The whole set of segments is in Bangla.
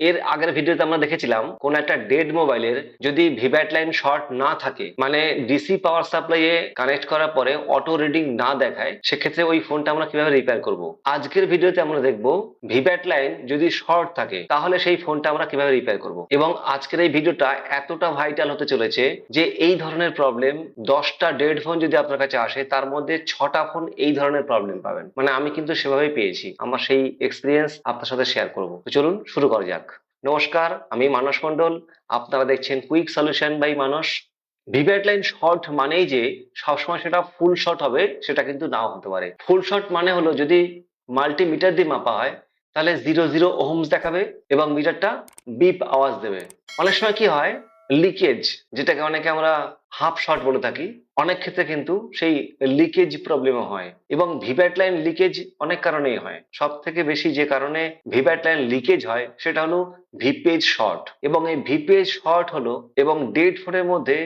এর আগের ভিডিওতে আমরা দেখেছিলাম, কোন একটা ডেড মোবাইলের যদি ভিভ্যাট লাইন শর্ট না থাকে মানে ডিসি পাওয়ার সাপ্লাইয়ে কানেক্ট করার পরে অটো রিডিং না দেখায়, সেক্ষেত্রে ওই ফোনটা আমরা কীভাবে রিপেয়ার করব? আজকের ভিডিওতে আমরা দেখব ভিভ্যাট লাইন যদি শর্ট থাকে, তাহলে সেই ফোনটা আমরা কীভাবে রিপেয়ার করব? এবং আজকের এই ভিডিওটা এতটা ভাইটাল হতে চলেছে যে এই ধরনের প্রবলেম দশটা ডেড ফোন যদি আপনার কাছে আসে, তার মধ্যে ছটা ফোন এই ধরনের প্রবলেম পাবেন। মানে আমি কিন্তু সেভাবেই পেয়েছি। আমার সেই এক্সপিরিয়েন্স আপনার সাথে শেয়ার করব। চলুন শুরু করা যাক। নমস্কার, আমি মানস মন্ডল আপনারা দেখছেন quick solution by Manas VBAT line short মানেই যে, সবসময় সেটা ফুল শর্ট হবে, সেটা কিন্তু নাও হতে পারে। ফুল শর্ট মানে হলো যদি মাল্টিমিটার দিয়ে মাপা হয়, তাহলে জিরো জিরো ওহমস দেখাবে এবং মিটারটা বিপ আওয়াজ দেবে। অনেক সময় কি হয় লিকেজ যেটাকে অনেকে আমরা হাফ শর্ট বলে থাকি, অনেক ক্ষেত্রে কিন্তু সেই লিকেজ প্রবলেমও হয় এবং ভিভ্যাট লাইন লিকেজ অনেক কারণেই হয়। সব থেকে বেশি যে কারণে ভিভ্যাট লাইন লিকেজ হয়, সেটা হলো ভিপেজ শর্ট এবং এই ভিপেজ শর্ট হলো এবং ডেড ফোনের মধ্যে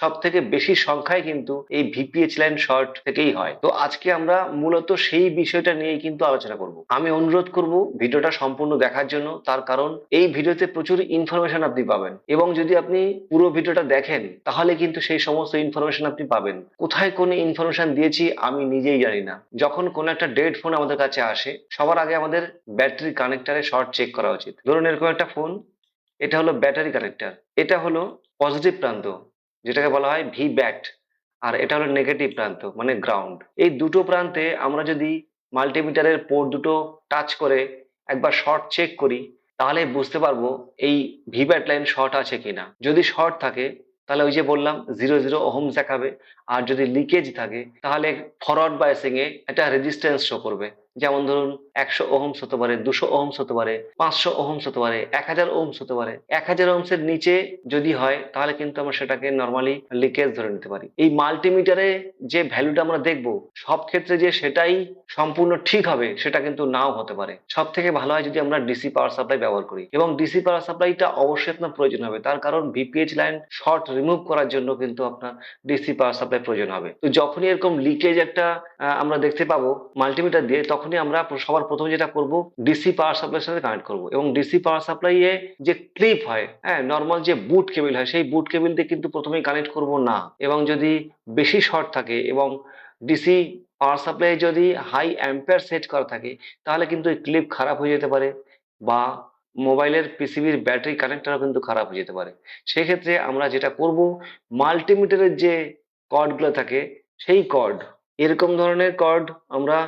সব থেকে বেশি সংখ্যায় কিন্তু এই ভিপিএইচ লাইন শর্ট থেকেই হয়। তো আজকে আমরা মূলত সেই বিষয়টা নিয়েই কিন্তু আলোচনা করব। আমি অনুরোধ করব ভিডিওটা সম্পূর্ণ দেখার জন্য, তার কারণ এই ভিডিওতে প্রচুর ইনফরমেশন আপনি পাবেন। এবং যদি আপনি পুরো ভিডিওটা দেখেন, তাহলে কিন্তু সেই সমস্ত ইনফরমেশন আপনি পাবেন। কোথায় কোন ইনফরমেশন দিয়েছি আমি নিজেই জানি না। যখন কোনো একটা ডেড ফোন আমাদের কাছে আসে, সবার আগে আমাদের ব্যাটারি কানেক্টারে শর্ট চেক করা উচিত। ধরুন এরকম একটা ফোন এটা হলো ব্যাটারি কানেক্টার এটা হলো পজিটিভ প্রান্ত। যেটাকে বলা হয় ভি ব্যাট আর এটা হলো নেগেটিভ প্রান্ত মানে গ্রাউন্ড। এই দুটো প্রান্তে আমরা যদি মাল্টিমিটারের পোর্ট দুটো টাচ করে একবার শর্ট চেক করি, তাহলে বুঝতে পারব এই ভি ব্যাট লাইন শর্ট আছে কিনা। যদি শর্ট থাকে, তাহলে ওই যে বললাম, জিরো জিরো ওহমস দেখাবে, আর যদি লিকেজ থাকে, তাহলে ফরওয়ার্ড বায়াসিং এ একটা রেজিস্ট্যান্স শো করবে। যেমন ধরুন একশো ওহমস হতে পারে, দুশো ওহমস হতে পারে, পাঁচশো ওহমস হতে পারে, এক হাজার ওহমস হতে পারে। এক হাজার ওহমসের নিচে যদি হয়, তাহলে কিন্তু আমরা সেটাকে নর্মালি লিকেজ ধরে নিতে পারি। এই মাল্টিমিটারে যে ভ্যালুটা আমরা দেখব, সব ক্ষেত্রে যে সেটাই সম্পূর্ণ ঠিক হবে, সেটা কিন্তু নাও হতে পারে। সব থেকে ভালো হয় যদি আমরা ডিসি পাওয়ার সাপ্লাই ব্যবহার করি। এবং ডিসি পাওয়ার সাপ্লাইটা অবশ্যই আপনার প্রয়োজন হবে। তার কারণ ভিপিএইচ লাইন শর্ট রিমুভ করার জন্য কিন্তু আপনার ডিসি পাওয়ার সাপ্লাই প্রয়োজন হবে। তো যখনই এরকম লিকেজ একটা আমরা দেখতে পাবো মাল্টিমিটার দিয়ে তখনই আমরা সবার প্রথমে যেটা করব ডিসি পাওয়ার সাপ্লাইয়ের সাথে কানেক্ট করব। এবং ডিসি পাওয়ার সাপ্লাইয়ে যে ক্লিপ হয় হ্যাঁ নর্মাল যে বুট কেবিল হয়, সেই বুট কেবিল দিয়ে কিন্তু প্রথমেই কানেক্ট করব না। এবং যদি বেশি শর্ট থাকে এবং ডিসি পাওয়ার সাপ্লাই যদি হাই অ্যাম্পেয়ার সেট করা থাকে, তাহলে কিন্তু এই ক্লিপ খারাপ হয়ে যেতে পারে বা মোবাইলের পিসিবির ব্যাটারি কানেক্টরও কিন্তু খারাপ হয়ে যেতে পারে। সেক্ষেত্রে আমরা যেটা করব মাল্টিমিটারের যে কর্ডগুলো থাকে, সেই কর্ড এরকম ধরনের কর্ড আমরা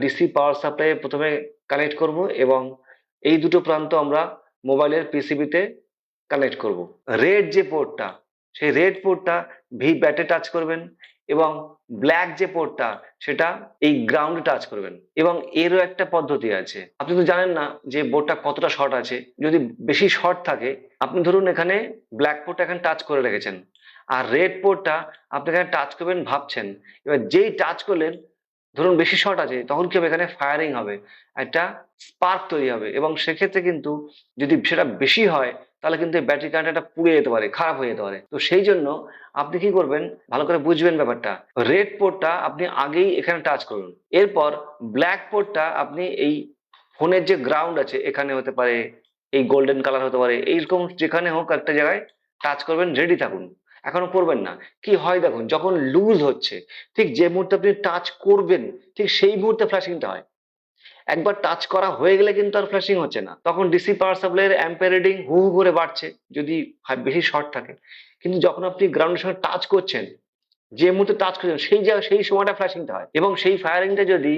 ডিসি পাওয়ার সাপ্লাই প্রথমে কানেক্ট করব এবং এই দুটো প্রান্ত আমরা মোবাইলের পিসিবিতে কানেক্ট করব। রেড যে পোর্টটা সেই রেড পোর্টটা ভি ব্যাটে টাচ করবেন এবং ব্ল্যাক যে পোর্টটা সেটা এই গ্রাউন্ডে টাচ করবেন এবং এরও একটা পদ্ধতি আছে। আপনি তো জানেন না যে বোর্ডটা কতটা শর্ট আছে। যদি বেশি শর্ট থাকে, আপনি ধরুন এখানে ব্ল্যাক পোর্টটা এখানে টাচ করে রেখেছেন। আর রেড পোর্টটা আপনি এখানে টাচ করবেন ভাবছেন। এবার যেই টাচ করলেন ধরুন বেশি শর্ট আছে, তখন কি হবে? এখানে ফায়ারিং হবে, একটা স্পার্ক তৈরি হবে এবং সেক্ষেত্রে কিন্তু যদি সেটা বেশি হয়, তাহলে কিন্তু ব্যাটারি কারেন্টটা পুড়ে যেতে পারে, খারাপ হয়ে যেতে পারে। তো সেই জন্য আপনি কি করবেন? ভালো করে বুঝবেন ব্যাপারটা। রেড পোর্টটা আপনি আগেই এখানে টাচ করুন। এরপর ব্ল্যাক পোর্টটা আপনি এই ফোনের যে গ্রাউন্ড আছে, এখানে হতে পারে, এই গোল্ডেন কালার হতে পারে, এইরকম যেখানে হোক একটা জায়গায় টাচ করবেন রেডি থাকুন। এখনও করবেন না। কি হয় দেখুন, যখন লুজ হচ্ছে, ঠিক যে মুহূর্তে আপনি টাচ করবেন, ঠিক সেই মুহূর্তে ফ্ল্যাশিংটা হয়। একবার টাচ করা হয়ে গেলে কিন্তু আর ফ্ল্যাশিং হচ্ছে না। তখন ডিসি পাওয়ার সাপ্লাইয়ের অ্যাম্পের হু হু করে বাড়ছে, যদি বেশি শর্ট থাকে। কিন্তু যখন আপনি গ্রাউন্ডের সঙ্গে টাচ করছেন, যে মুহূর্তে টাচ করছেন, সেই জায়গায় সেই সময়টা ফ্ল্যাশিংটা হয়। এবং সেই ফায়ারিংটা যদি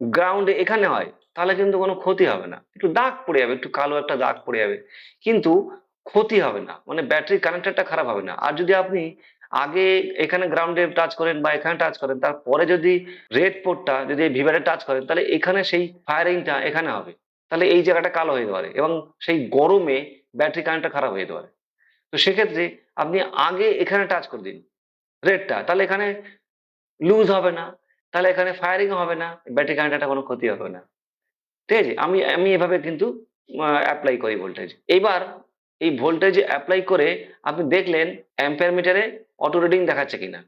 গ্রাউন্ডে এখানে হয়, তাহলে কিন্তু কোনো ক্ষতি হবে না। একটু দাগ পড়ে যাবে, একটু কালো একটা দাগ পড়ে যাবে। কিন্তু ক্ষতি হবে না। মানে ব্যাটারি কানেক্টরটা খারাপ হবে না। আর যদি আপনি আগে এখানে গ্রাউন্ডে টাচ করেন বা এখানে টাচ করেন, তারপরে যদি রেড পোর্টটা যদি ভিভারে টাচ করেন, তাহলে এখানে সেই ফায়ারিংটা এখানে হবে। তাহলে এই জায়গাটা কালো হয়ে পারে এবং সেই গরমে ব্যাটারি কারেন্টটা খারাপ হয়ে যেতে পারে। তো সেক্ষেত্রে আপনি আগে এখানে টাচ করে দিন রেডটা তাহলে এখানে লুজ হবে না। তাহলে এখানে ফায়ারিং হবে না। ব্যাটারি কারেন্টটা কোনো ক্ষতি হবে না। ঠিক আছে? আমি আমি এভাবে কিন্তু অ্যাপ্লাই করি ভোল্টেজ এইবার এই ভোল্টেজ অ্যাপ্লাই করে আপনি দেখলেন অ্যাম্পিয়ার মিটারে অটো রিডিং দেখাচ্ছে কিনা।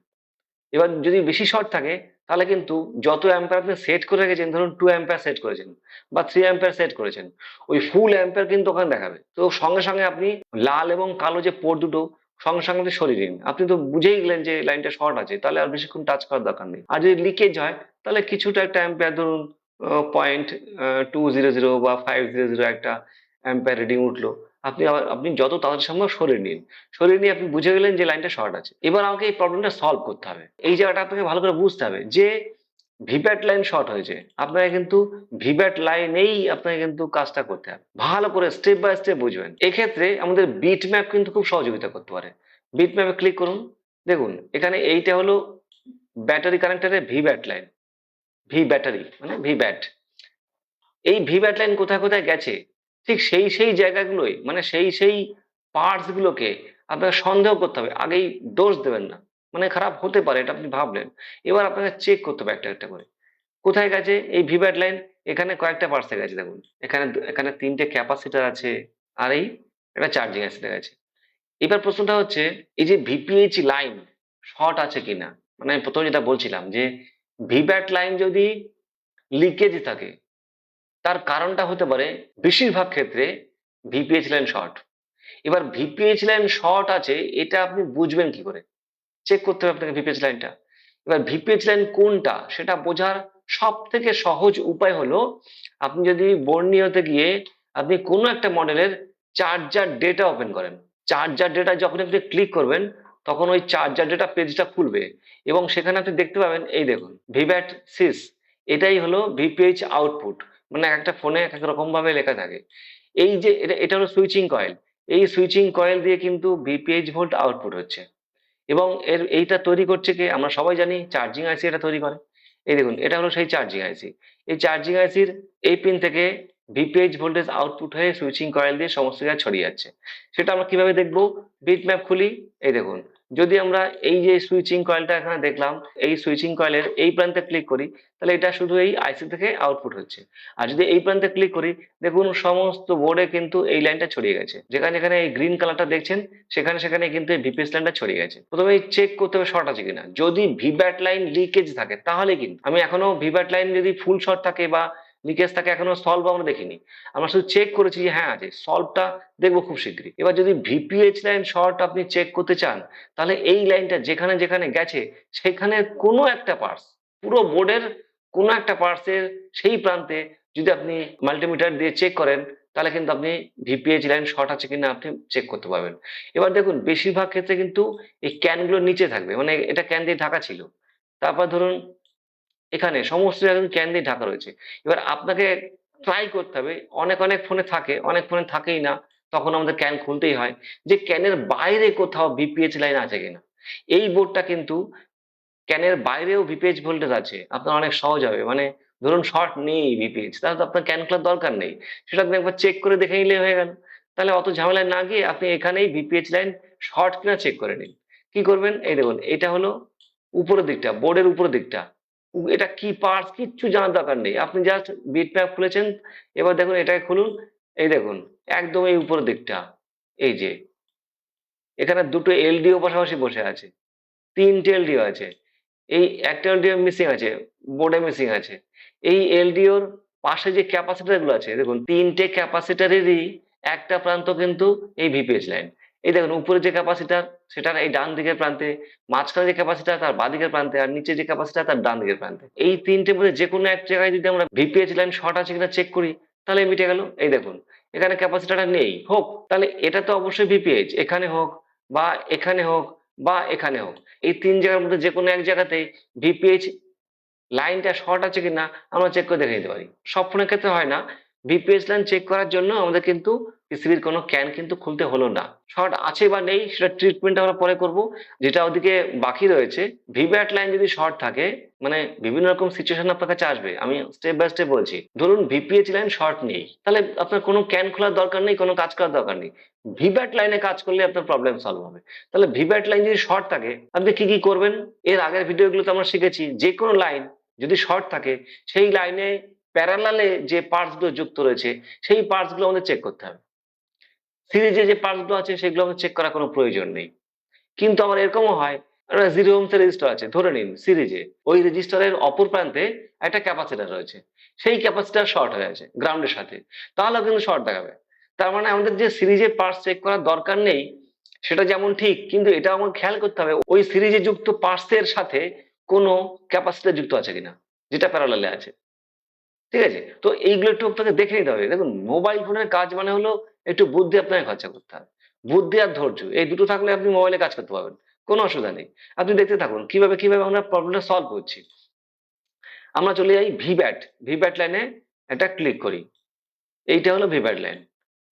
এবার যদি বেশি শর্ট থাকে, তাহলে কিন্তু যত অ্যাম্পার আপনি সেট করে রেখেছেন, ধরুন টু অ্যাম্পার সেট করেছেন বা থ্রি অ্যাম্পার সেট করেছেন, ওই ফুল অ্যাম্পার কিন্তু ওখানে দেখাবে। তো সঙ্গে সঙ্গে আপনি লাল এবং কালো যে পোর্ট দুটো সঙ্গে সঙ্গে আপনি সরিয়ে দিন আপনি তো বুঝেই গেলেন যে লাইনটা শর্ট আছে, তাহলে আর বেশিক্ষণ টাচ করার দরকার নেই। আর যদি লিকেজ হয়, তাহলে কিছুটা একটা অ্যাম্পার ধরুন পয়েন্ট টু জিরো জিরো বা ফাইভ জিরো জিরো একটা অ্যাম্পার রিডিং উঠল। আপনি আপনি যত তাড়াতাড়ি সম্ভব সরিয়ে নিন। সরিয়ে নিয়ে আপনি বুঝে গেলেন যে লাইনটা শর্ট আছে। এবার আমাকে এই প্রবলেমটা সলভ করতে হবে। এই জায়গাটা আপনাকে ভালো করে বুঝতে হবে যে ভিপ্যাট লাইন শর্ট হয়েছে। আপনাকে কিন্তু ভিপ্যাট লাইনেই আপনাকে কিন্তু কাজটা করতে হবে। ভালো করে স্টেপ বাই স্টেপ বুঝবেন। এক্ষেত্রে আমাদের বিট ম্যাপ কিন্তু খুব সহযোগিতা করতে পারে। বিট ম্যাপে ক্লিক করুন। দেখুন, এখানে এইটা হলো battery কানেক্টারের V bat line V battery মানে ভি ব্যাট এই ভি ব্যাট লাইন কোথায় কোথায় গেছে? ঠিক সেই সেই জায়গাগুলোই মানে সেই সেই পার্টস গুলোকে আপনাকে সন্দেহ করতে হবে, আগেই দোষ দেবেন না। মানে খারাপ হতে পারে এটা আপনি ভাবলেন। এবার আপনাকে চেক করতে হবে একটা একটা করে। কোথায় গেছে? এই ভিব্যাট লাইন, এখানে কয়েকটা পার্টসে গেছে দেখুন। এখানে এখানে তিনটে ক্যাপাসিটার আছে, আর এই একটা চার্জিং অ্যাসিড গেছে। এবার প্রশ্নটা হচ্ছে, এই যে ভিপিএইচ লাইন শর্ট আছে কিনা? মানে আমি প্রথমে যেটা বলছিলাম যে ভিব্যাট লাইন যদি লিকেজ থাকে তার কারণটা হতে পারে বেশিরভাগ ক্ষেত্রে ভিপিএইচ লাইন শর্ট এবার ভিপিএইচ লাইন শর্ট আছে, এটা আপনি বুঝবেন কি করে? চেক করতে হবে আপনাকে ভিপিএইচ লাইনটা এবার ভিপিএইচ লাইন কোনটা, সেটা বোঝার সব থেকে সহজ উপায় হলো, আপনি যদি বর্ণীয়তে গিয়ে আপনি কোনো একটা মডেলের চার্জার ডেটা ওপেন করেন। চার্জার ডেটা যখন আপনি ক্লিক করবেন, তখন ওই চার্জার ডেটা পেজটা খুলবে এবং সেখানে আপনি দেখতে পাবেন, এই দেখুন ভিভ্যাট সিস এটাই হলো ভিপিএইচ আউটপুট মানে এক একটা ফোনে এক এক রকম ভাবে লেখা থাকে। এই যে এটা এটা হলো সুইচিং কয়েল এই সুইচিং কয়েল দিয়ে কিন্তু ভিপিএইচ ভোল্ট আউটপুট হচ্ছে। এবং এর, এইটা তৈরি করছে কি? আমরা সবাই জানি চার্জিং আইসি এটা তৈরি করে। এই দেখুন, এটা হলো সেই চার্জিং আইসি এই চার্জিং আইসির এই পিন থেকে ভিপিএইচ ভোল্টেজ আউটপুট হয়ে সুইচিং কয়েল দিয়ে সমস্ত জায়গায় ছড়িয়ে যাচ্ছে। সেটা আমরা কীভাবে দেখব? বিট ম্যাপ খুলি, এই দেখুন। যদি আমরা এই যে সুইচিং কয়েলটা এখানে দেখলাম, এই সুইচিং কয়েলের এই প্রান্তে ক্লিক করি, তাহলে এটা শুধু এই আইসি থেকে আউটপুট হচ্ছে। আর যদি এই প্রান্তে ক্লিক করি, দেখুন সমস্ত বোর্ডে কিন্তু এই লাইনটা ছড়িয়ে গেছে। যেখানে যেখানে এই গ্রিন কালারটা দেখছেন, সেখানে সেখানে কিন্তু এই ভিপিএস লাইনটা ছড়িয়ে গেছে। প্রথমে চেক করতে হবে শর্ট আছে কিনা। যদি ভিব্যাট লাইন লিকেজ থাকে, তাহলে কিন্তু, আমি এখনও ভিব্যাট লাইন যদি ফুল শর্ট থাকে বা লিকেজ থাকে এখনও সলভ আমরা দেখিনি। আমরা শুধু চেক করেছি যে হ্যাঁ আছে সলভটা দেখব খুব শীঘ্রই। এবার যদি ভিপিএইচ লাইন শর্ট আপনি চেক করতে চান, তাহলে এই লাইনটা যেখানে যেখানে গেছে, সেখানে কোনো একটা পার্টস পুরো বোর্ডের কোনো একটা পার্টসের সেই প্রান্তে যদি আপনি মাল্টিমিটার দিয়ে চেক করেন, তাহলে কিন্তু আপনি ভিপিএইচ লাইন শর্ট আছে কিনা আপনি চেক করতে পারবেন। এবার দেখুন, বেশিরভাগ ক্ষেত্রে কিন্তু এই ক্যানগুলো নিচে থাকবে মানে এটা ক্যান দিয়ে ঢাকা ছিল। তারপর ধরুন এখানে সমস্ত জায়গায় ক্যান দিয়ে ঢাকা রয়েছে। এবার আপনাকে ট্রাই করতে হবে। অনেক অনেক ফোনে থাকে, অনেক ফোনে থাকেই না। তখন আমাদের ক্যান খুলতেই হয় যে ক্যানের বাইরে কোথাও ভিপিএইচ লাইন আছে কিনা। এই বোর্ডটা কিন্তু ক্যানের বাইরেও ভিপিএইচ ভোল্টেজ আছে। আপনার অনেক সহজ হবে। মানে ধরুন শর্ট নেই ভিপিএইচ তাহলে তো আপনার ক্যান খোলার দরকার নেই। সেটা আপনি একবার চেক করে দেখে নিলে হয়ে গেল। তাহলে অত ঝামেলায় না গিয়ে আপনি এখানেই ভিপিএইচ লাইন শর্ট কিনা চেক করে নিন। কি করবেন? এই দেখুন, এটা হলো উপরের দিকটা বোর্ডের উপরের দিকটা। এটা কি পার্টস কিচ্ছু জানার দরকার নেই। আপনি জাস্ট বিট ম্যাপ খুলেছেন, এবার দেখুন এটাকে খুলুন, এই দেখুন, একদম এই উপরের দিকটা, এই যে। এখানে দুটো এলডিও পাশাপাশি বসে আছে, তিনটে এলডিও আছে, এই একটা এলডিও মিসিং আছে বোর্ডে মিসিং আছে। এই এলডিওর পাশে যে ক্যাপাসিটারগুলো আছে, দেখুন, তিনটে ক্যাপাসিটারেরই একটা প্রান্ত কিন্তু এই ভিপিএস লাইন এই দেখুন, উপরে যে ক্যাপাসিটার সেটার এই ডান দিকের প্রান্তে, মাঝখানে যে ক্যাপাসিটার তার বাঁ দিকের প্রান্তে, আর নিচে যে ক্যাপাসিটার তার ডান দিকের প্রান্তে। এই তিনটে মধ্যে যে কোনো এক জায়গায় যদি আমরা ভিপিএস লাইন শর্ট আছে কিনা চেক করি, তাহলে মিটে গেল। এই দেখুন, এখানে ক্যাপাসিটারটা নেই। হোক, তাহলে এটা তো অবশ্যই ভিপিএইচ এখানে হোক, বা এখানে হোক, বা এখানে হোক। এই তিন জায়গার মধ্যে যে কোনো এক জায়গাতে ভিপিএইচ লাইনটা শর্ট আছে কিনা, আমরা চেক করে দেখে নিতে পারি। সব ফোনের ক্ষেত্রে হয় না। ভিপিএস লাইন চেক করার জন্য আমাদের কিন্তু পিসিবির কোনো ক্যান কিন্তু খুলতে হলো না। শর্ট আছে বা নেই সেটা ট্রিটমেন্ট আমরা পরে করব। যেটা ওদিকে বাকি রয়েছে ভিব্যাট লাইন যদি শর্ট থাকে মানে বিভিন্ন রকম সিচুয়েশন আপনার কাছে আসবে, আমি স্টেপ বাই স্টেপ বলছি। ধরুন ভিপিএইচ লাইন শর্ট নেই, তাহলে আপনার কোনো ক্যান খোলার দরকার নেই, কোনো কাজ করার দরকার নেই। ভিব্যাট লাইনে কাজ করলে আপনার প্রবলেম সলভ হবে। তাহলে ভিব্যাট লাইন যদি শর্ট থাকে, আপনি কি কি করবেন? এর আগের ভিডিওগুলোতে আমরা শিখেছি যে কোনো লাইন যদি শর্ট থাকে, সেই লাইনে প্যারালালে যে পার্টসগুলো যুক্ত রয়েছে, সেই পার্টসগুলো আমাদের চেক করতে হবে। সিরিজে যে পার্টসগুলো আছে, সেগুলো আমাদের চেক করার কোনো প্রয়োজন নেই। কিন্তু আমার এরকমও হয়, একটা জিরো ওমস রেজিস্টার আছে, ধরে নিন সিরিজে ওই রেজিস্টারের অপর প্রান্তে একটা ক্যাপাসিটার রয়েছে। সেই ক্যাপাসিটার শর্ট হয়ে আছে গ্রাউন্ডের সাথে। তাহলেও কিন্তু শর্ট দেখাবে। তার মানে আমাদের যে সিরিজে পার্টস চেক করার দরকার নেই, সেটা যেমন ঠিক, কিন্তু এটা আমার খেয়াল করতে হবে, ওই সিরিজে যুক্ত পার্টসের সাথে কোনো ক্যাপাসিটার যুক্ত আছে কিনা, যেটা প্যারালালে আছে। ঠিক আছে? তো এইগুলো একটু আপনাকে দেখে নিতে হবে। দেখুন মোবাইল ফোনের কাজ মানে হলো একটু বুদ্ধি আপনাকে খরচা করতে হবে। বুদ্ধি আর ধৈর্য, এই দুটো থাকলে আপনি মোবাইলে কাজ করতে পারবেন, কোনো অসুবিধা নেই। আপনি দেখতে থাকুন, কীভাবে কীভাবে আমরা প্রবলেমটা সলভ করছি। আমরা চলে যাই ভিব্যাট ভিব্যাট লাইনে একটা ক্লিক করি। এইটা হলো ভিব্যাট লাইন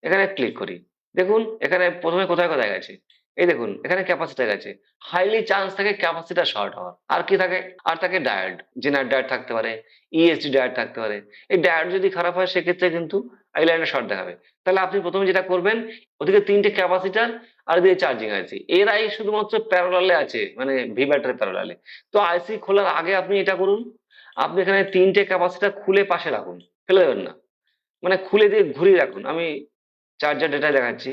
এখানে ক্লিক করি। দেখুন, এখানে প্রথমে কোথায় কোথায় গেছে? এই দেখুন, এখানে ক্যাপাসিটার গেছে। হাইলি চান্স থাকে ক্যাপাসিটার শর্ট হওয়ার। আর কি থাকে? আর থাকে ডায়োড জেনার ডায়োড থাকতে পারে ইএসডি ডায়োড থাকতে পারে। এই ডায়োড যদি খারাপ হয়, সেক্ষেত্রে কিন্তু এই লাইনে শর্ট দেখাবে। তাহলে আপনি প্রথমে যেটা করবেন, ওদিকে তিনটে ক্যাপাসিটার আর এদিকে চার্জিং আইসি এর আই শুধুমাত্র প্যারালালে আছে মানে ভি ব্যাটারি প্যারালালে তো আইসি খোলার আগে আপনি এটা করুন, আপনি এখানে তিনটে ক্যাপাসিটার খুলে পাশে রাখুন, ফেলে দেবেন না। মানে খুলে দিয়ে ঘুরিয়ে রাখুন। আমি চার্জার ডেটা দেখাচ্ছি।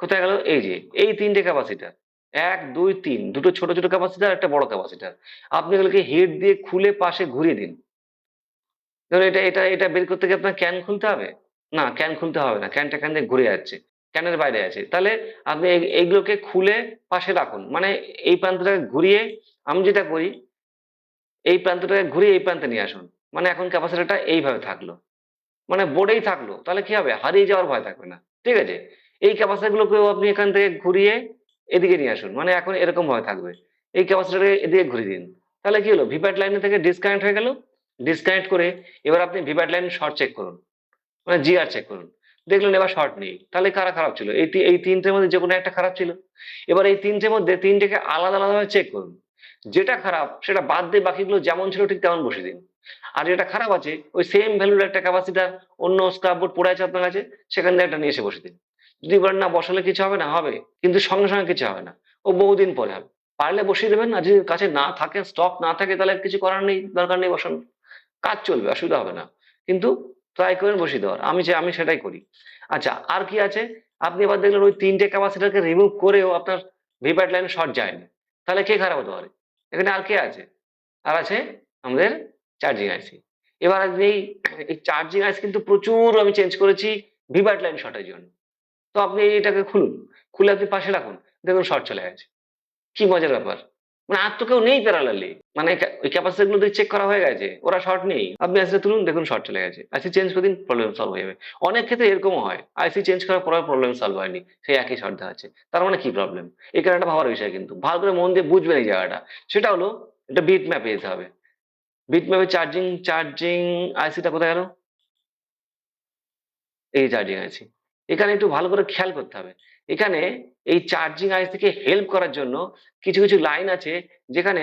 কোথায় গেল? এই যে, এই তিনটে ক্যাপাসিটার এক, দুই, তিন, দুটো ছোট ছোট ক্যাপাসিটার একটা বড় ক্যাপাসিটার আপনি এগুলোকে হেড দিয়ে খুলে পাশে ঘুরিয়ে দিন। ধরুন এটা এটা এটা বের করতে গিয়ে আপনার ক্যান খুলতে হবে। না ক্যান খুলতে হবে না। ক্যানটা ক্যান দিয়ে ঘুরে যাচ্ছে। ক্যানের বাইরে আছে। তাহলে আপনি এইগুলোকে খুলে পাশে রাখুন। মানে এই প্রান্তটাকে ঘুরিয়ে আমি যেটা করি, এই প্রান্তটাকে ঘুরিয়ে এই প্রান্তে নিয়ে আসুন। মানে এখন ক্যাপাসিটারটা এইভাবে থাকল। মানে বোর্ডেই থাকল। তাহলে কি হবে? হারিয়ে যাওয়ার ভয় থাকবে না। ঠিক আছে? এই ক্যাপাসিটারগুলোকেও আপনি এখান থেকে ঘুরিয়ে এদিকে নিয়ে আসুন। মানে এখন এরকম ভয় থাকবে। এই ক্যাপাসিটারকে এদিকে ঘুরিয়ে দিন। তাহলে কি হলো? ভিপ্যাট লাইন থেকে ডিসকানেক্ট হয়ে গেল। ডিসকানেক্ট করে এবার আপনি ভিপ্যাট লাইন শর্ট চেক করুন। মানে জিআর চেক করুন। দেখলেন এবার শর্ট নেই। তাহলে কারা খারাপ ছিল? এই এই তিনটের মধ্যে যে কোনো একটা খারাপ ছিল। এবার এই তিনটের মধ্যে তিনটেকে আলাদা আলাদাভাবে চেক করুন। যেটা খারাপ, সেটা বাদ দিয়ে বাকিগুলো যেমন ছিল ঠিক তেমন বসে দিন। আর যেটা খারাপ আছে, ওই সেম ভ্যালুর একটা ক্যাপাসিটার অন্য স্ক্রাব বোর্ড পড়ে আছে আপনার কাছে সেখান থেকে একটা নিয়ে এসে বসে দিন। যদি বলেন না বসালে কিছু হবে না? হবে। কিন্তু সঙ্গে সঙ্গে কিছু হবে না। ও বহুদিন পরে হবে। পারলে বসিয়ে দেবেন আর যদি কাছে না থাকে স্টক না থাকে, তাহলে কিছু করার নেই, দরকার নেই বসানো কাজ চলবে, অসুবিধা হবে না। কিন্তু ট্রাই করেন, বসিয়ে দেওয়ার। আমি যে আমি সেটাই করি। আচ্ছা আর কি আছে? আপনি এবার দেখলেন ওই তিনটে ক্যাপাসিটারকে রিমুভ করেও আপনার ভিপ্যাট লাইন শর্ট যায়নি তাহলে কে খারাপ হতে পারে? এখানে আর কে আছে? আর আছে আমাদের চার্জিং আইসি এবার এই এই চার্জিং আইস কিন্তু প্রচুর আমি চেঞ্জ করেছি ভিভাট লাইন শর্টের জন্য। তো আপনি এটাকে খুলুন। খুলে আপনি পাশে রাখুন। দেখুন শর্ট চলে গেছে। কি মজার ব্যাপার। মানে আর তো কেউ নেই প্যারালালি মানে ওই ক্যাপাসিটি গুলো চেক করা হয়ে গেছে, ওরা শর্ট নেই। আপনি আইসি তুলুন, দেখুন শর্ট চলে গেছে। আইসি চেঞ্জ করে দিন প্রবলেম সলভ হয়ে যাবে। অনেক ক্ষেত্রে এরকমও হয়। আইসি চেঞ্জ করার পরে প্রবলেম সলভ হয়নি। সেই একই শর্ট দেখাচ্ছে তার মানে কি প্রবলেম এই কারণটা ভাবার বিষয় কিন্তু। ভালো করে মন দিয়ে বুঝবেন এই জায়গাটা। সেটা হলো, এটা বিট ম্যাপে যেতে হবে। বিট ম্যাপে চার্জিং চার্জিং আইসিটা কোথায় গেল? এই চার্জিং আইসি এখানে একটু ভালো করে খেয়াল করতে হবে। এখানে এই চার্জিং আইস থেকে হেল্প করার জন্য কিছু কিছু লাইন আছে যেখানে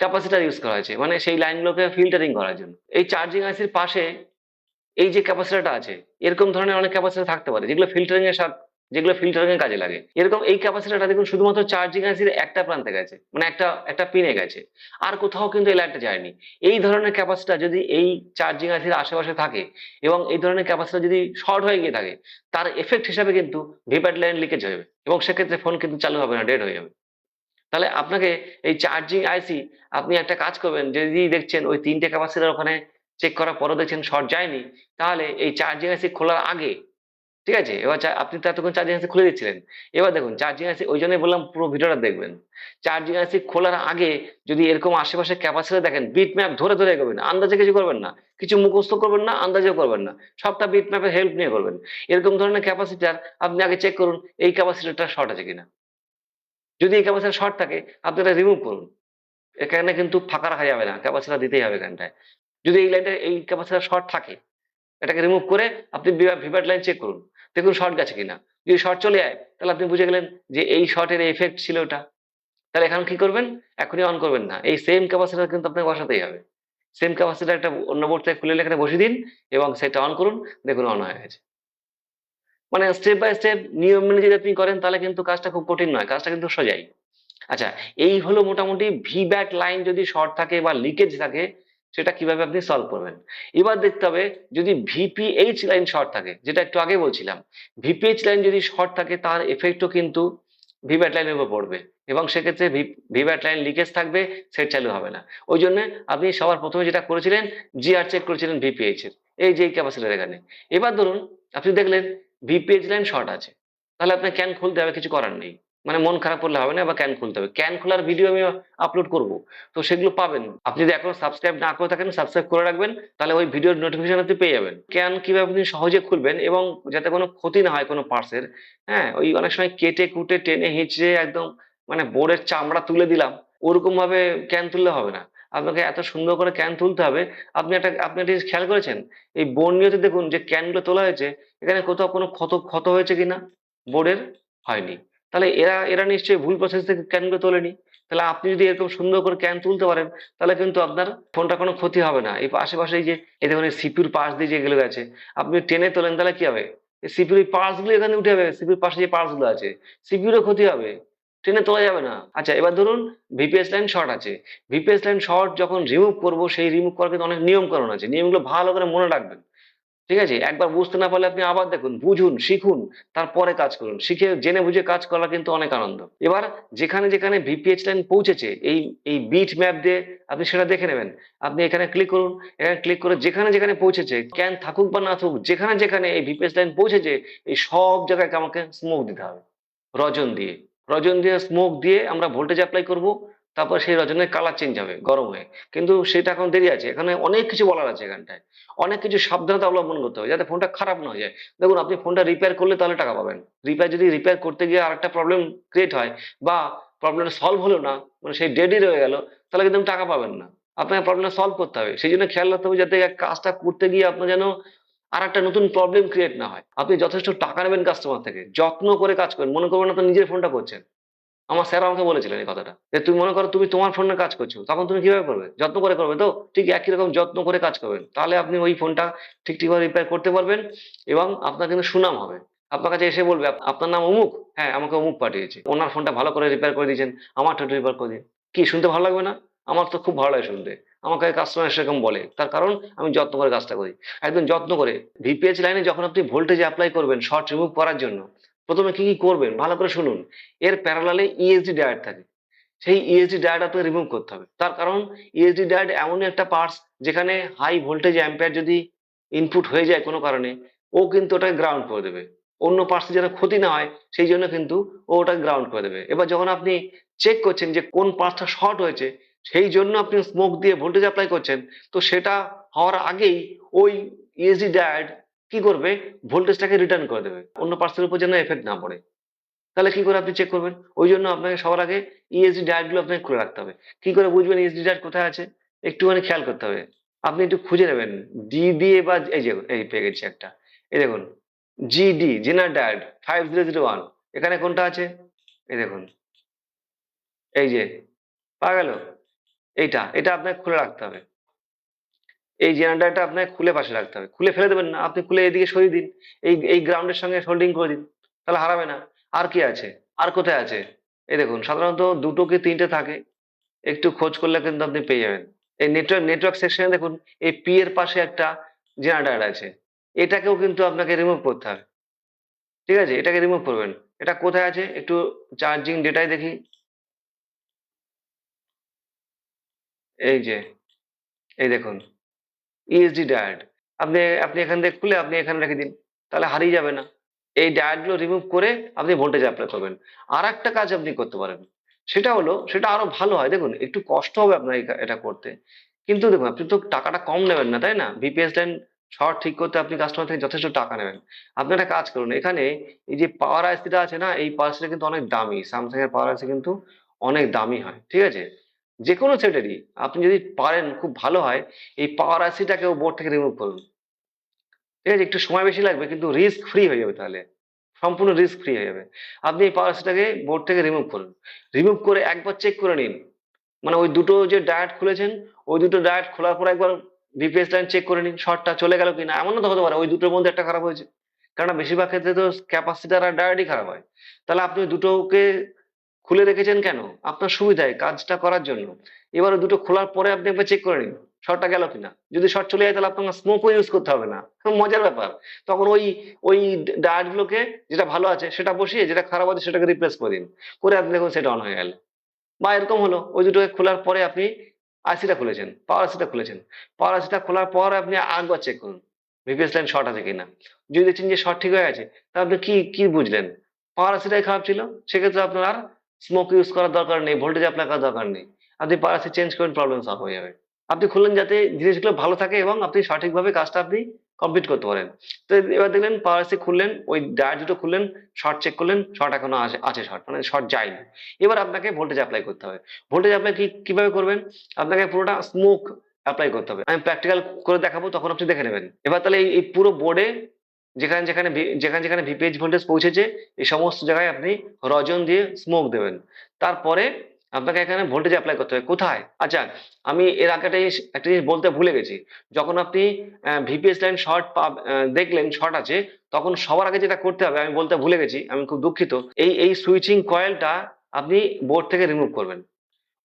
ক্যাপাসিটার ইউজ করা হয়েছে। মানে সেই লাইনগুলোকে ফিল্টারিং করার জন্য। এই চার্জিং আইসির পাশে এই যে ক্যাপাসিটারটা আছে, এরকম ধরনের অনেক ক্যাপাসিটার থাকতে পারে যেগুলো ফিল্টারিংয়ের যেগুলো ফিল্টারিং কাজে লাগে। এরকম এই ক্যাপাসিটারটা দেখুন, শুধুমাত্র চার্জিং আইসির একটা প্রান্তে গেছে মানে একটা একটা পিনে গেছে। আর কোথাও কিন্তু এই লাইনটা যায়নি। এই ধরনের ক্যাপাসিটার যদি এই চার্জিং আইসির আশেপাশে থাকে, এবং এই ধরনের ক্যাপাসিটার যদি শর্ট হয়ে গিয়ে থাকে, তার এফেক্ট হিসাবে কিন্তু ভিপ্যাট লাইন লিকেজ হবে এবং সেক্ষেত্রে ফোন কিন্তু চালু হবে না ডেড হয়ে যাবে। তাহলে আপনাকে এই চার্জিং আইসি আপনি একটা কাজ করবেন, যদি দেখছেন ওই তিনটে ক্যাপাসিটার ওখানে চেক করার পরও দেখছেন শর্ট যায়নি, তাহলে এই চার্জিং আইসি খোলার আগে ঠিক আছে? এবার আপনি তো এতক্ষণ চার্জিং আইসি খুলে দিচ্ছিলেন। এবার দেখুন চার্জিং আইসি ওই জন্যই বললাম পুরো ভিডিওটা দেখবেন। চার্জিং আইসি খোলার আগে যদি এরকম আশেপাশে ক্যাপাসিটার দেখেন বিট ম্যাপ ধরে ধরে এগোবেন আন্দাজে কিছু করবেন না। কিছু মুখস্থ করবেন না, আন্দাজেও করবেন না। সবটা বিট ম্যাপের হেল্প নিয়ে করবেন। এরকম ধরনের ক্যাপাসিটার আপনি আগে চেক করুন, এই ক্যাপাসিটারটা শর্ট আছে কিনা। যদি এই ক্যাপাসিটার শর্ট থাকে, আপনি এটা রিমুভ করুন। এখানে কিন্তু ফাঁকা রাখা যাবে না ক্যাপাসিটার দিতেই হবে এখানটায়। যদি এই লাইনটা এই ক্যাপাসিটার শর্ট থাকে এটাকে রিমুভ করে আপনি ভিভাট লাইন চেক করুন। দেখুন শর্ট গেছে কিনা। যদি শর্ট চলে যায়, তাহলে আপনি বুঝে গেলেন যে এই শর্টের এফেক্ট ছিল ওটা। তাহলে এখন কি করবেন? এখনই অন করবেন না। এই সেম ক্যাপাসিটার কিন্তু আপনাকে বসাতেই হবে। সেম ক্যাপাসিটার একটা অন্য বোর্ড থেকে খুলে এখানে বসিয়ে দিন এবং সেটা অন করুন। দেখুন অন হয়ে গেছে। মানে স্টেপ বাই স্টেপ নিয়ম মেনে যদি আপনি করেন, তাহলে কিন্তু কাজটা খুব কঠিন নয়। কাজটা কিন্তু সোজাই। আচ্ছা এই হলো মোটামুটি ভি ব্যাক লাইন যদি শর্ট থাকে বা লিকেজ থাকে সেটা কীভাবে আপনি সলভ করবেন? এবার দেখতে হবে যদি ভিপিএইচ লাইন শর্ট থাকে, যেটা একটু আগে বলছিলাম ভিপিএইচ লাইন যদি শর্ট থাকে, তার এফেক্টও কিন্তু ভিভ্যাট লাইনের উপর পড়বে এবং সেক্ষেত্রে ভিভ্যাট লাইন লিকেজ থাকবে সেট চালু হবে না। ওই জন্য আপনি সবার প্রথমে যেটা করেছিলেন জিআর চেক করেছিলেন ভিপিএইচ এর। এই যে ক্যাপাসিটার এখানে। এবার ধরুন, আপনি দেখলেন ভিপিএইচ লাইন শর্ট আছে। তাহলে আপনার ক্যান খুলতে হবে, কিছু করার নেই। মানে মন খারাপ করলে হবে না বা ক্যান খুলতে হবে। ক্যান খোলার ভিডিও আমি আপলোড করব। তো সেগুলো পাবেন। আপনি যদি এখনও সাবস্ক্রাইব না করে থাকেন সাবস্ক্রাইব করে রাখবেন, তাহলে ওই ভিডিওর নোটিফিকেশন আপনি পেয়ে যাবেন। ক্যান কীভাবে আপনি সহজে খুলবেন এবং যাতে কোনো ক্ষতি না হয় কোনো পার্সের হ্যাঁ? ওই অনেক সময় কেটে কুটে, টেনে হিঁচড়ে একদম মানে বোর্ডের চামড়া তুলে দিলাম ওরকম ভাবে ক্যান তুললে হবে না। আপনাকে এত সুন্দর করে ক্যান তুলতে হবে। আপনি একটা আপনি একটা জিনিস খেয়াল করেছেন? এই বোর্ড নিয়েতে দেখুন যে ক্যানগুলো তোলা হয়েছে, এখানে কোথাও কোনো ক্ষত ক্ষত হয়েছে কিনা? বোর্ডের হয়নি। তাহলে এরা এরা নিশ্চয়ই ভুল প্রসেস থেকে ক্যানগুলো তোলেনি। তাহলে আপনি যদি এরকম সুন্দর করে ক্যান তুলতে পারেন, তাহলে কিন্তু আপনার ফোনটা কোনো ক্ষতি হবে না। এই আশেপাশে যে, এই দেখুন সিপিউর পাশ দিয়ে যেগুলো আছে, আপনি টেনে তোলেন তাহলে কি হবে? সিপিউর পার্টসগুলো এখানে উঠে যাবে, সিপিউর পাশে যে পার্টসগুলো আছে, সিপিউরও ক্ষতি হবে ট্রেনে তোলা যাবে না। আচ্ছা এবার ধরুন ভিপিএস লাইন শর্ট আছে। ভিপিএস লাইন শর্ট যখন রিমুভ করব, সেই রিমুভ করার কিন্তু অনেক নিয়মকরণ আছে। নিয়মগুলো ভালো করে মনে রাখবেন। ঠিক আছে? একবার বুঝতে না পারলে আপনি আবার দেখুন, বুঝুন, শিখুন, তারপরে কাজ করুন। শিখে, জেনে বুঝে কাজ করা কিন্তু অনেক আনন্দ। এবার যেখানে যেখানে ভিপিএইচ লাইন পৌঁছেছে, এই এই বিট ম্যাপ দিয়ে আপনি সেটা দেখে নেবেন। আপনি এখানে ক্লিক করুন, এখানে ক্লিক করে যেখানে যেখানে পৌঁছেছে ক্যান থাকুক বা না থাকুক, যেখানে যেখানে এই ভিপিএস লাইন পৌঁছেছে, এই সব জায়গায় আমাকে স্মোক দিতে হবে। রজন দিয়ে। রজন দিয়ে স্মোক দিয়ে আমরা ভোল্টেজ অ্যাপ্লাই করব। তারপর সেই রজনের কালার চেঞ্জ হবে, গরম হয়ে। কিন্তু সেটা এখন দেরি আছে, এখানে অনেক কিছু বলার আছে এখানটায়। অনেক কিছু সাবধানতা অবলম্বন করতে হবে, যাতে ফোনটা খারাপ না হয়ে যায়। দেখুন, আপনি ফোনটা রিপেয়ার করলে তাহলে টাকা পাবেন। রিপেয়ার যদি রিপেয়ার করতে গিয়ে আরেকটা প্রবলেম ক্রিয়েট হয়, বা প্রবলেমটা সলভ হলো না মানে সেই ডেডই রয়ে গেল, তাহলে কিন্তু টাকা পাবেন না। আপনাকে প্রবলেমটা সলভ করতে হবে। সেই জন্য খেয়াল রাখতে হবে যাতে কাজটা করতে গিয়ে আপনার যেন আর একটা নতুন প্রবলেম ক্রিয়েট না হয়। আপনি যথেষ্ট টাকা নেবেন কাস্টমার থেকে, যত্ন করে কাজ করেন। মনে করবেন তো নিজের ফোনটা করছেন। আমার স্যার আমাকে বলেছিলেন এই কথাটা। যে তুমি মনে করো তুমি তোমার ফোনে কাজ করছ, তখন তুমি কীভাবে করবে? যত্ন করে করবে তো? ঠিক একই রকম যত্ন করে কাজ করবেন তাহলে আপনি ওই ফোনটা ঠিক ঠিকভাবে রিপেয়ার করতে পারবেন এবং আপনার কিন্তু সুনাম হবে। আপনার কাছে এসে বলবে, আপ- আপনার নাম অমুক? হ্যাঁ আমাকে অমুক পাঠিয়েছে। ওনার ফোনটা ভালো করে রিপেয়ার করে দিয়েছেন আমার আমারটা রিপেয়ার করে দিন কি, শুনতে ভালো লাগবে না? আমার তো খুব ভালো লাগে শুনতে। আমাকে কাস্টমার সেরকম বলে। তার কারণ আমি যত্ন করে কাজটা করি। একদম যত্ন করে। ভিপিএইচ লাইনে যখন আপনি ভোল্টেজ অ্যাপ্লাই করবেন শর্ট রিমুভ করার জন্য প্রথমে কি কি করবেন? ভালো করে শুনুন। এর প্যারালালে ইএসডি ডায়োড থাকে। সেই ইএসডি ডায়োড আপনাকে রিমুভ করতে হবে। তার কারণ ইএসডি ডায়োড এমনই একটা পার্টস যেখানে হাই ভোল্টেজ অ্যাম্পিয়ার যদি ইনপুট হয়ে যায় কোনো কারণে, ও কিন্তু ওটাকে গ্রাউন্ড করে দেবে। অন্য পার্টসে যেন ক্ষতি না হয়, সেই জন্য কিন্তু ও ওটাকে গ্রাউন্ড করে দেবে। এবার যখন আপনি চেক করছেন যে কোন পার্টসটা শর্ট হয়েছে, সেই জন্য আপনি স্মোক দিয়ে ভোল্টেজ অ্যাপ্লাই করছেন, তো সেটা হওয়ার আগেই ওই ইএসডি ডায়োড কি করবে? ভোল্টেজটাকে রিটার্ন করে দেবে। অন্য পার্টসের উপর যেন এফেক্ট না পড়ে। তাহলে কি করে আপনি চেক করবেন? ওই জন্য আপনাকে সবার আগে ইএসডি ডায়েটগুলো আপনাকে খুলে রাখতে হবে। কি করে বুঝবেন ইএসডি ডায়েট কোথায় আছে? একটুখানি খেয়াল করতে হবে। আপনি একটু খুঁজে নেবেন। ডি দিয়ে বা এই যে, এই পেয়ে গেছি একটা। এই দেখুন GD zener diode five zero zero one এখানে কোনটা আছে? এই দেখুন। এই যে, পাওয়া গেল? এইটা, এটা আপনাকে খুলে রাখতে হবে। এই জেনারেটারটা আপনাকে খুলে পাশে রাখতে হবে। খুলে ফেলে দেবেন না, আপনি খুলে এদিকে সরিয়ে দিন। এই এই গ্রাউন্ডের সঙ্গে হোল্ডিং করে দিন, তাহলে হারাবে না। আর কি আছে? আর কোথায় আছে? এই দেখুন, সাধারণত দুটো কি তিনটে থাকে? একটু খোঁজ করলে কিন্তু আপনি পেয়ে যাবেন। এই নেটওয়ার্ক নেটওয়ার্ক সেকশনে দেখুন, এই পি এর পাশে একটা জেনারেটর আছে। এটাকেও কিন্তু আপনাকে রিমুভ করতে হবে। ঠিক আছে? এটাকে রিমুভ করবেন। এটা কোথায় আছে? একটু চার্জিং ডেটায় দেখি। এই যে, এই দেখুন। ইএসডি ডায়েট আপনি আপনি এখান থেকে খুলে আপনি এখানে রেখে দিন, তাহলে হারিয়ে যাবে না। এই ডায়েটগুলো রিমুভ করে আপনি ভোল্টেজ অ্যাপ্লাই করবেন। আর একটা কাজ আপনি করতে পারেন, সেটা হলো, সেটা আরও ভালো হয়। দেখুন, একটু কষ্ট হবে আপনার এটা করতে। কিন্তু দেখুন, আপনি তো টাকাটা কম নেবেন না, তাই না? ভিপিএস লাইন শর্ট ঠিক করতে আপনি কাস্টমার থেকে যথেষ্ট টাকা নেবেন। আপনি একটা কাজ করুন, এখানে এই যে পাওয়ার আইসিটা আছে না, এই পাওয়ার আইসিটা কিন্তু অনেক দামি। স্যামসাং এর পাওয়ার আইসি কিন্তু অনেক দামি হয়, ঠিক আছে? যে কোনো সেটেরই আপনি যদি পারেন, খুব ভালো হয়, এই পাওয়ার আইসিটাকেও বোর্ড থেকে রিমুভ করুন। ঠিক আছে? একটু সময় বেশি লাগবে, কিন্তু রিস্ক ফ্রি হয়ে যাবে তাহলে। সম্পূর্ণ রিস্ক ফ্রি হয়ে যাবে। আপনি এই পাওয়ার আইসিটাকে বোর্ড থেকে রিমুভ করুন। রিমুভ করে একবার চেক করে নিন। মানে ওই দুটো যে ডায়েট খুলেছেন, ওই দুটো ডায়েট খোলার পর একবার বিপিএস লাইন চেক করে নিন শর্টটা চলে গেল কিনা। এমনও তো হতে পারে, ওই দুটোর মধ্যে একটা খারাপ হয়েছে। কারণ বেশিরভাগ ক্ষেত্রে তো ক্যাপাসিটার আর ডায়েটই খারাপ হয়। তাহলে আপনি দুটোকে খুলে রেখেছেন কেন? আপনার সুবিধায় কাজটা করার জন্য। এবারে দুটো খোলার পরে আপনি একবার চেক করে নিন শর্টটা গেল কিনা। যদি শর্ট চলে যায় তাহলে আপনাকে স্মোকও ইউজ করতে হবে না। মজার ব্যাপার। তখন ওই ওই ডায়েট গুলোকে যেটা ভালো আছে সেটা বসিয়ে, যেটা খারাপ আছে সেটাকে রিপ্লেস করে দিন। করে আপনি দেখুন সেটা অন হয়ে গেল। বা এরকম হলো, ওই দুটোকে খোলার পরে আপনি আইসিটা খুলেছেন পাওয়ার আইসিটা খুলেছেন। পাওয়ার আইসিটা খোলার পর আপনি আরেকবার চেক করুন ভিপিএস লাইন শর্ট আছে কিনা। যদি দেখছেন যে শর্ট ঠিক হয়ে গেছে, তাহলে আপনি কি কি বুঝলেন? পাওয়ার আইসিটাই খারাপ ছিল, সেক্ষেত্রে আপনার আর স্মোক ইউজ করার দরকার নেই ভোল্টেজ অ্যাপ্লাই করার দরকার নেই। আপনি পারাসি চেঞ্জ করেন প্রবলেম সলভ হয়ে যাবে। আপনি খুললেন যাতে জিনিসগুলো ভালো থাকে এবং আপনি সঠিকভাবে কাজটা আপনি কমপ্লিট করতে পারেন। তো এবার দেখলেন আইসি খুললেন, ওই ডায়ার দুটো খুললেন শর্ট চেক করলেন শর্ট এখনও আছে আছে শর্ট মানে শর্ট যায়নি। এবার আপনাকে ভোল্টেজ অ্যাপ্লাই করতে হবে। ভোল্টেজ অ্যাপ্লাই কি, কীভাবে করবেন? আপনাকে পুরোটা স্মোক অ্যাপ্লাই করতে হবে। আমি প্র্যাকটিক্যাল করে দেখাবো, তখন আপনি দেখে নেবেন। এবার তাহলে এই পুরো বোর্ডে যেখানে যেখানে যেখানে যেখানে ভিপিএইচ ভোল্টেজ পৌঁছেছে, এই সমস্ত জায়গায় আপনি রজন দিয়ে স্মোক দেবেন। তারপরে আপনাকে এখানে ভোল্টেজ অ্যাপ্লাই করতে হবে। কোথায়? আচ্ছা আমি এর আগে একটা জিনিস- একটা জিনিস বলতে ভুলে গেছি। যখন আপনি ভিপিএস লাইন শর্ট দেখলেন শর্ট আছে, তখন সবার আগে যেটা করতে হবে, আমি বলতে ভুলে গেছি, আমি খুব দুঃখিত। এই এই সুইচিং কয়েলটা আপনি বোর্ড থেকে রিমুভ করবেন।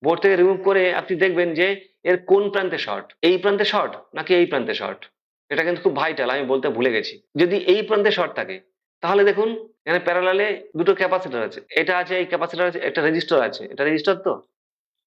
বোর্ড থেকে রিমুভ করে আপনি দেখবেন যে, এর কোন প্রান্তে শর্ট এই প্রান্তে শর্ট নাকি এই প্রান্তে শর্ট এটা কিন্তু খুব ভাইটাল আমি বলতে ভুলে গেছি। যদি এই প্রান্তে শর্ট থাকে, তাহলে দেখুন, এখানে প্যারালালে দুটো ক্যাপাসিটার আছে। এটা আছে, এই ক্যাপাসিটার আছে, একটা রেজিস্টার আছে। এটা রেজিস্টার তো?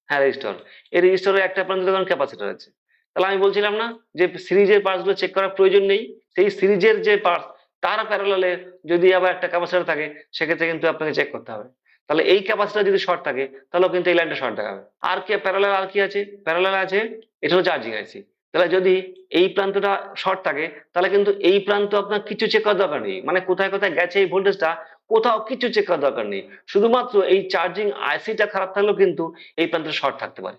হ্যাঁ রেজিস্টার এই রেজিস্টারের একটা প্রান্তে দেখুন ক্যাপাসিটর আছে। তাহলে আমি বলছিলাম না যে সিরিজের পার্টসগুলো চেক করার প্রয়োজন নেই? সেই সিরিজের যে পার্টস তার প্যারালালে যদি আবার একটা ক্যাপাসিটর থাকে, সেক্ষেত্রে কিন্তু আপনাকে চেক করতে হবে। তাহলে এই ক্যাপাসিটার যদি শর্ট থাকে, তাহলেও কিন্তু এই লাইনটা শর্ট দেখাবে। আর কি প্যারালাল আর কি আছে? প্যারালাল আছে, এটা হলো চার্জিং আইসি তাহলে যদি এই প্রান্তটা শর্ট থাকে, তাহলে কিন্তু এই প্রান্ত আপনার কিছু চেক করার দরকার নেই। মানে কোথায় কোথায় গেছে এই ভোল্টেজটা কোথাও কিছু চেক করার দরকার নেই। শুধুমাত্র এই চার্জিং আইসিটা খারাপ থাকলেও কিন্তু এই প্রান্তে শর্ট থাকতে পারে।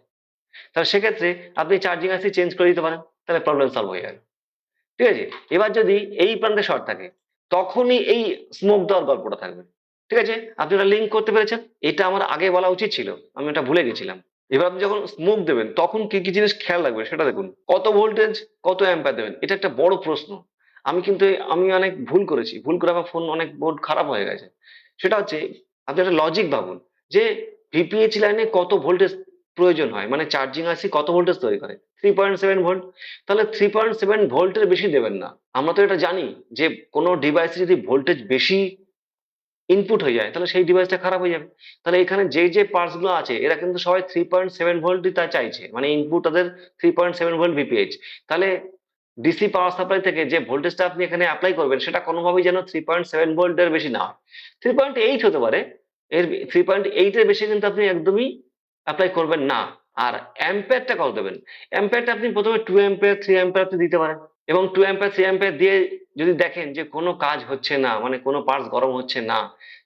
তাহলে সেক্ষেত্রে আপনি চার্জিং আইসি চেঞ্জ করে দিতে পারেন, তাহলে প্রবলেম সলভ হয়ে যাবে। ঠিক আছে? এবার যদি এই প্রান্তে শর্ট থাকে, তখনই এই স্মোক দেওয়ার গল্পটা থাকবে। ঠিক আছে? আপনি ওটা লিঙ্ক করতে পেরেছেন? এটা আমার আগে বলা উচিত ছিল, আমি ওটা ভুলে গেছিলাম। এবার আপনি যখন স্মোক দেবেন, তখন কি কি জিনিস খেয়াল রাখবেন সেটা দেখুন। কত ভোল্টেজ কত অ্যাম্পার দেবেন, এটা একটা বড় প্রশ্ন। আমি কিন্তু আমি অনেক ভুল করেছি, ভুল করে আমার ফোন অনেক বোর্ড খারাপ হয়ে গেছে। সেটা হচ্ছে, আপনি একটা লজিক ভাবুন, যে ভিপিএইচ লাইনে কত ভোল্টেজ প্রয়োজন হয় মানে চার্জিং আসি কত ভোল্টেজ তৈরি করে? থ্রি পয়েন্ট সেভেন ভোল্ট তাহলে থ্রি পয়েন্ট সেভেন ভোল্টের বেশি দেবেন না। আমরা তো এটা জানি যে কোনো ডিভাইসে যদি ভোল্টেজ বেশি ইনপুট হয়ে যায়, তাহলে সেই ডিভাইসটা খারাপ হয়ে যাবে। তাহলে এখানে যে যে পার্টসগুলো আছে, এরা কিন্তু সবাই থ্রি পয়েন্ট সেভেন ভোল্টই তা চাইছে মানে ইনপুট তাদের three point seven volt VPH তাহলে ডিসি পাওয়ার সাপ্লাই থেকে যে ভোল্টেজটা আপনি এখানে অ্যাপ্লাই করবেন, সেটা কোনোভাবেই যেন থ্রি পয়েন্ট সেভেন ভোল্টের বেশি না হয়। থ্রি পয়েন্ট এইট হতে পারে, এর থ্রি পয়েন্ট এইটের বেশি কিন্তু আপনি একদমই অ্যাপ্লাই করবেন না। আর অ্যাম্পেয়ারটা কত দেবেন? অ্যাম্পেয়ারটা আপনি প্রথমে টু অ্যাম্পেয়ার থ্রি অ্যাম্পেয়ার আপনি দিতে পারেন। এবং টু অ্যাম্পের থ্রি অ্যাম্পের দিয়ে যদি দেখেন যে কোনো কাজ হচ্ছে না মানে কোনো পার্টস গরম হচ্ছে না,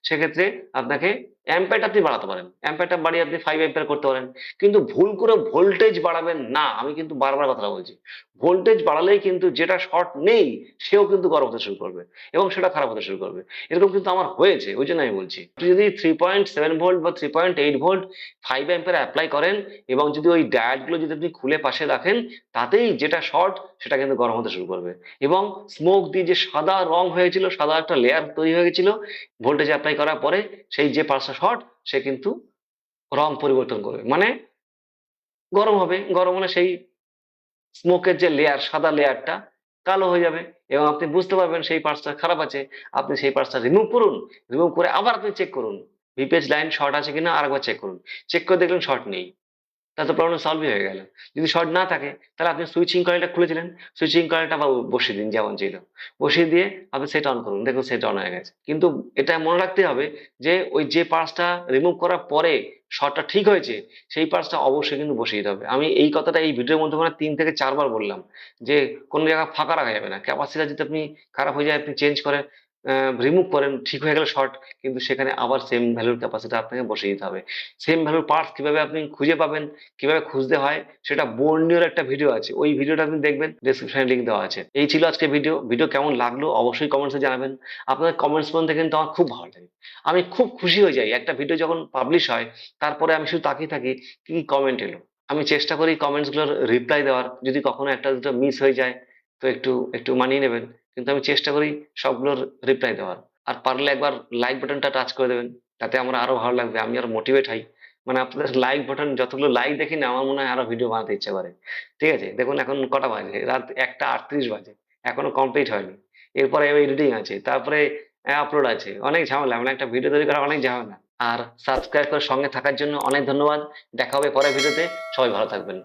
সেক্ষেত্রে আপনাকে অ্যাম্পেয়ারটা আপনি বাড়াতে পারেন। অ্যাম্পেয়ারটা বাড়িয়ে আপনি ফাইভ অ্যাম্পেয়ার করতে পারেন। কিন্তু ভুল করে ভোল্টেজ বাড়াবেন না, আমি কিন্তু বারবার কথা বলছি। ভোল্টেজ বাড়ালেই কিন্তু যেটা শর্ট নেই, সেও কিন্তু গরম হতে শুরু করবে এবং সেটা খারাপ হতে শুরু করবে। এরকম কিন্তু আমার হয়েছে, ওই জন্য আমি বলছি। আপনি যদি থ্রি পয়েন্ট সেভেন ভোল্ট বা three point eight volt five ampere apply করেন এবং যদি ওই ডায়াটগুলো যদি আপনি খুলে পাশে রাখেন, তাতেই যেটা শর্ট সেটা কিন্তু গরম হতে শুরু করবে। এবং স্মোক দিয়ে যে সাদা রং হয়েছিল, সাদা একটা লেয়ার তৈরি হয়ে গেছিল ভোল্টেজ অ্যাপ্লাই করার পরে সেই যে পার্সা শর্ট, সে কিন্তু রং পরিবর্তন করবে। মানে গরম হবে, গরম হলে সেই স্মোকের যে লেয়ার সাদা লেয়ারটা কালো হয়ে যাবে এবং আপনি বুঝতে পারবেন সেই পার্টসটা খারাপ আছে, আপনি সেই পার্টসটা রিমুভ করুন রিমুভ করে আবার আপনি চেক করুন। ভিপিএস লাইন শর্ট আছে কিনা, আরেকবার চেক করুন। চেক করে দেখলেন শর্ট নেই। তাহলে তো প্রবলেম সলভই হয়ে গেল। যদি শর্ট না থাকে, তাহলে আপনি সুইচিং কয়েলটা খুলেছিলেন। সুইচিং কয়েলটা বা বসিয়ে দিন, যেমন ছিল। বসিয়ে দিয়ে আপনি সেট অন করুন। দেখুন সেট অন হয়ে গেছে। কিন্তু এটা মনে রাখতে হবে যে, ওই যে পার্টসটা রিমুভ করার পরে শর্টটা ঠিক হয়েছে, সেই পার্টসটা অবশ্যই কিন্তু বসিয়ে দিতে হবে। আমি এই কথাটা এই ভিডিওর মধ্যে মানে তিন থেকে চারবার বললাম যে, কোনো জায়গা ফাঁকা রাখা যাবে না। ক্যাপাসিটি যদি আপনি খারাপ হয়ে যায়, আপনি চেঞ্জ করে রিমুভ করেন, ঠিক হয়ে গেল শর্ট কিন্তু সেখানে আবার সেম ভ্যালুর ক্যাপাসিটি আপনাকে বসিয়ে দিতে হবে। সেম ভ্যালুর পার্টস কীভাবে আপনি খুঁজে পাবেন, কীভাবে খুঁজতে হয়, সেটা বর্ণীয় একটা ভিডিও আছে। ওই ভিডিওটা আপনি দেখবেন ডেসক্রিপশনে লিঙ্ক দেওয়া আছে। এই ছিল আজকে ভিডিও ভিডিও কেমন লাগল অবশ্যই কমেন্টসে জানাবেন। আপনাদের কমেন্টস পর্যন্ত কিন্তু আমার খুব ভালো লাগে। আমি খুব খুশি হয়ে যাই। একটা ভিডিও যখন পাবলিশ হয়, তারপরে আমি শুধু তাকিয়ে থাকি, কি কি কমেন্ট এলো? আমি চেষ্টা করি কমেন্টসগুলোর রিপ্লাই দেওয়ার। যদি কখনো একটা দুটো মিস হয়ে যায়, তো একটু একটু মানিয়ে নেবেন। কিন্তু আমি চেষ্টা করি সবগুলোর রিপ্লাই দেওয়ার। আর পারলে একবার লাইক বাটনটা টাচ করে দেবেন, তাতে আমার আরও ভালো লাগবে, আমি আরও মোটিভেট হই। মানে আপনাদের লাইক বাটন যতগুলো লাইক দেখি না, আমার মনে হয় আরও ভিডিও বানাতে ইচ্ছে করে। ঠিক আছে? দেখুন, এখন কটা বাজে? রাত একটা আটত্রিশ বাজে। এখনও কমপ্লিট হয়নি। এরপরে এডিটিং আছে, তারপরে আপলোড আছে। অনেক ঝামেলা মানে একটা ভিডিও তৈরি করা অনেক ঝামেলা। আর সাবস্ক্রাইব করে সঙ্গে থাকার জন্য অনেক ধন্যবাদ। দেখা হবে পরের ভিডিওতে সবাই ভালো থাকবেন।